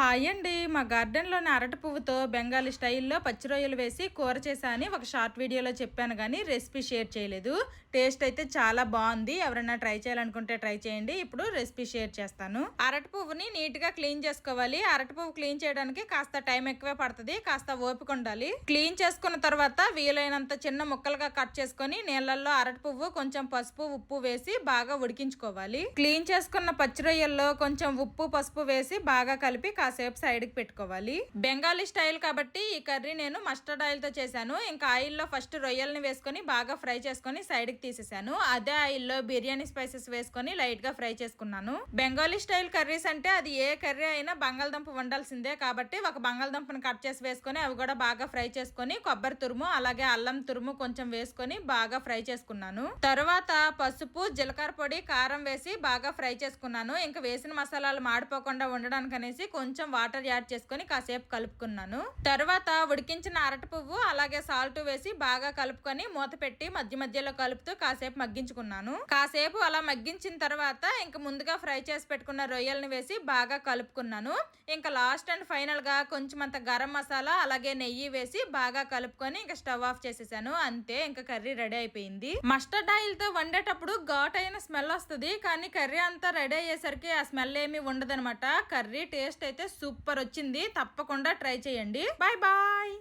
Hi అండి. మా గార్డెన్లోని అరటి పువ్వుతో బెంగాలీ స్టైల్లో పచ్చి రొయ్యలు వేసి కూర చేశాని. ఒక షార్ట్ వీడియోలో చెప్పాను కానీ రెసిపీ షేర్ చేయలేదు. టేస్ట్ అయితే చాలా బాగుంది. ఎవరైనా ట్రై చేయాలనుకుంటే ట్రై చేయండి. ఇప్పుడు రెసిపీ షేర్ చేస్తాను. అరటి పువ్వుని నీట్గా క్లీన్ చేసుకోవాలి. అరటి పువ్వు క్లీన్ చేయడానికి కాస్త టైం ఎక్కువే పడుతుంది. కాస్త ఓపిక ఉండాలి. క్లీన్ చేసుకున్న తర్వాత వీలైనంత చిన్న ముక్కలుగా కట్ చేసుకొని నీళ్ళల్లో అరటి పువ్వు కొంచెం పసుపు ఉప్పు వేసి బాగా ఉడికించుకోవాలి. క్లీన్ చేసుకున్న పచ్చి రొయ్యల్లో కొంచెం ఉప్పు పసుపు వేసి బాగా కలిపి కాసేపు సైడ్కి పెట్టుకోవాలి. బెంగాలీ స్టైల్ కాబట్టి ఈ కర్రీ నేను మస్టర్డ్ ఆయిల్తో చేశాను. ఇంకా ఆయిల్లో ఫస్ట్ రొయ్యల్ని వేసుకొని బాగా ఫ్రై చేసుకొని సైడ్కి తీసేసాను. అదే ఆయిల్లో బిర్యానీ స్పైసెస్ వేసుకొని లైట్గా ఫ్రై చేసుకున్నాను. బెంగాలీ స్టైల్ కర్రీస్ అంటే అది ఏ కర్రీ అయినా బంగాళదుంప వండాల్సిందే కాబట్టి ఒక బంగాళదుంపను కట్ చేసి వేసుకొని అవి కూడా బాగా ఫ్రై చేసుకొని కొబ్బరి తురుము అలాగే అల్లం తురుము కొంచెం వేసుకొని బాగా ఫ్రై చేసుకున్నాను. తర్వాత పసుపు జీలకర్ర పొడి కారం వేసి బాగా ఫ్రై చేసుకున్నాను. ఇంకా వేసిన మసాలాలు మాడిపోకుండా ఉండడానికి అనేసి కొంచెం కొంచెం వాటర్ యాడ్ చేసుకొని కాసేపు కలుపుకున్నాను. తర్వాత ఉడికించిన అరటి పువ్వు అలాగే సాల్ట్ వేసి బాగా కలుపుకొని మూత పెట్టి మధ్య మధ్యలో కలుపుతూ కాసేపు మగ్గించుకున్నాను. కాసేపు అలా మగ్గించిన తర్వాత ఇంకా ముందుగా ఫ్రై చేసి పెట్టుకున్న రొయ్యల్ని వేసి బాగా కలుపుకున్నాను. ఇంకా లాస్ట్ అండ్ ఫైనల్గా కొంచెం అంత గరం మసాలా అలాగే నెయ్యి వేసి బాగా కలుపుకొని ఇంకా స్టవ్ ఆఫ్ చేసేసాను. అంతే ఇంకా కర్రీ రెడీ అయిపోయింది. మస్టర్డ్ ఆయిల్తో వండేటప్పుడు ఘాట్ అయిన స్మెల్ వస్తుంది కానీ కర్రీ అంతా రెడీ అయ్యేసరికి ఆ స్మెల్ ఏమి ఉండదనమాట కర్రీ టేస్ట్ అయితే అయితే సూపర్ వచ్చింది. తప్పకుండా ట్రై చేయండి. Bye bye.